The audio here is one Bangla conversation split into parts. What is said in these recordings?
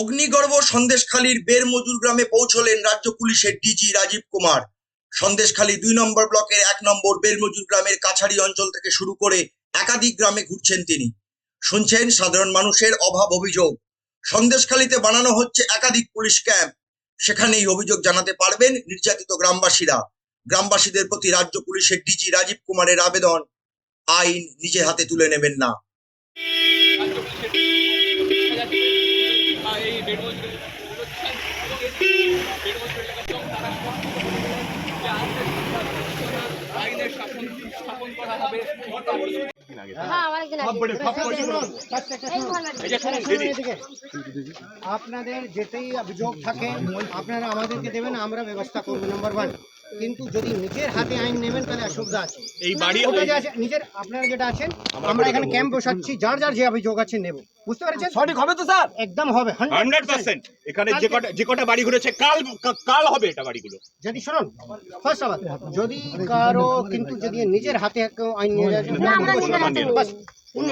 অগ্নিগর্ভ সন্দেশখালীর বের মজুর গ্রামে পৌঁছলেন রাজ্য পুলিশের ডিজি রাজীব কুমার। সন্দেশখালী দুই নম্বর ব্লকের এক নম্বর বেরমজুর গ্রামের কাছাড়ি অঞ্চল থেকে শুরু করে একাধিক গ্রামে ঘুরছেন তিনি। শুনছেন সাধারণ মানুষের অভাব অভিযোগ। সন্দেশখালীতে বানানো হচ্ছে একাধিক পুলিশ ক্যাম্প। সেখানেই অভিযোগ জানাতে পারবেন নির্যাতিত গ্রামবাসীরা। গ্রামবাসীদের প্রতি রাজ্য পুলিশের ডিজি রাজীব কুমারের আবেদন আইন নিজে হাতে তুলে নেবেন না। আপনাদের যেতেই অভিযোগ থাকে আপনারা আমাদেরকে দেবেন আমরা ব্যবস্থা করব নাম্বার ওয়ান কিন্তু যদি নিজের হাতে আইন নেবেন তাহলে অসুবিধা আছে। এই বাড়ি ওটা যে আছে নিজের আপনারা যেটা আছেন আমরা এখানে ক্যাম্প বসাচ্ছি যার যার যে অভিযোগ আছে নেব। বুঝতে পেরেছেন? সঠিক হবে তো স্যার? একদম হবে হান্ড্রেড পার্সেন্ট। এখানে যে কটা যে কটা বাড়ি ঘুরেছে কাল কাল হবে এটা বাড়িগুলো। যদি শুনুন ফার্স্ট আবার যদি কারও কিন্তু যদি নিজের হাতে কেউ আইন নিয়ে যায় বাস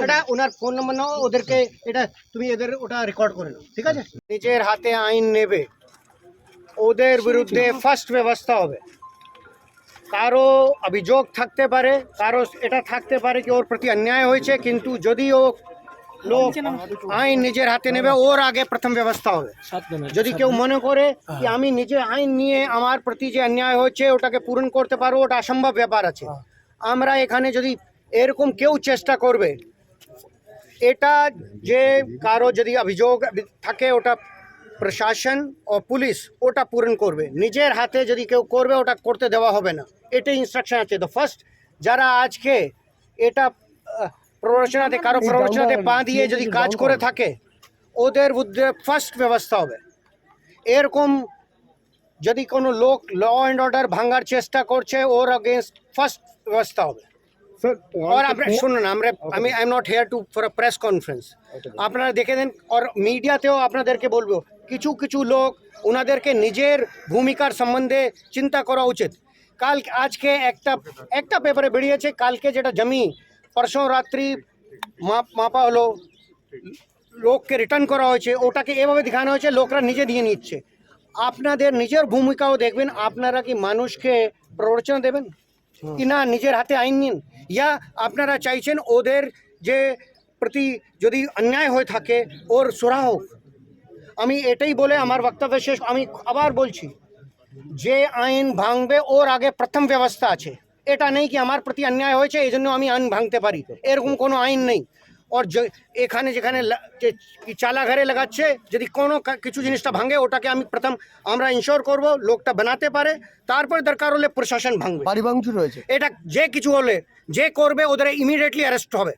এটা ওনার ফোন নম্বর নাও ওদেরকে এটা তুমি এদের ওটা রেকর্ড করে নাও ঠিক আছে? নিজের হাতে আইন নেবে ওদের বিরুদ্ধে ফার্স্ট ব্যবস্থা হবে। কারও অভিযোগ থাকতে পারে কারও এটা থাকতে পারে কি ওর প্রতি অন্যায় হয়েছে কিন্তু যদি ও লোক আইন নিজের হাতে নেবে ওর আগে প্রথম ব্যবস্থা হবে। যদি কেউ মনে করে যে আমি নিজে আইন নিয়ে আমার প্রতি যে অন্যায় হচ্ছে ওটাকে পূরণ করতে পারব ওটা অসম্ভব ব্যাপার আছে। আমরা এখানে যদি এরকম কেউ চেষ্টা করবে এটা যে কারও যদি অভিযোগ থাকে ওটা প্রশাসন ও পুলিশ ওটা পূরণ করবে। নিজের হাতে যদি কেউ করবে ওটা করতে দেওয়া হবে না। এটাই ইনস্ট্রাকশন আছে। তো ফার্স্ট যারা আজকে এটা প্ররোচনাতে কারও প্ররোচনাতে পা দিয়ে যদি কাজ করে থাকে ওদের বিরুদ্ধে ফার্স্ট ব্যবস্থা হবে। এরকম যদি কোনো লোক ল অ্যান্ড অর্ডার ভাঙার চেষ্টা করছে ওর অগেনস্ট ফার্স্ট ব্যবস্থা হবে। আর আপনি শুনুন আমরা আমি I am not here to for a press conference আপনারা দেখে দেন আর মিডিয়াতেও আপনাদেরকে বলব কিছু কিছু লোক ওনাদেরকে নিজের ভূমিকার সম্বন্ধে চিন্তা করা উচিত কাল আজকে একটা একটা পেপারে বেরিয়েছে কালকে যেটা জমি পরশু রাত্রি মাপ মাপা হলো লোককে রিটার্ন করা হয়েছে ওটাকে এভাবে দেখানো হয়েছে লোকরা নিজে দিয়ে নিচ্ছে আপনাদের নিজের ভূমিকাও দেখবেন আপনারা কি মানুষকে প্ররোচনা দেবেন কি না নিজের হাতে আইন নিন ইয়া আপনারা চাইছেন ওদের যে প্রতি যদি অন্যায় হয়ে থাকে ওর সুরা হোক। আমি এটাই বলে আমার বক্তব্য শেষ। আমি আবার বলছি যে আইন ভাঙবে ওর আগে প্রথম ব্যবস্থা আছে। এটা নেই কি আমার প্রতি অন্যায় হয়েছে এই জন্য আমি আইন ভাঙতে পারি। এরকম কোনো আইন নেই। ওর যে- এখানে যেখানে চালা ঘরে লাগাচ্ছে যদি কোনো কিছু জিনিসটা ভাঙে ওটাকে আমি প্রথম আমরা ইনশোর করব লোকটা বানাতে পারে তারপরে দরকার হলে প্রশাসন ভাঙবে। বাড়ি ভাঙচুর হয়েছে এটা যে কিছু হলে যে করবে ওদের ইমিডিয়েটলি অ্যারেস্ট হবে।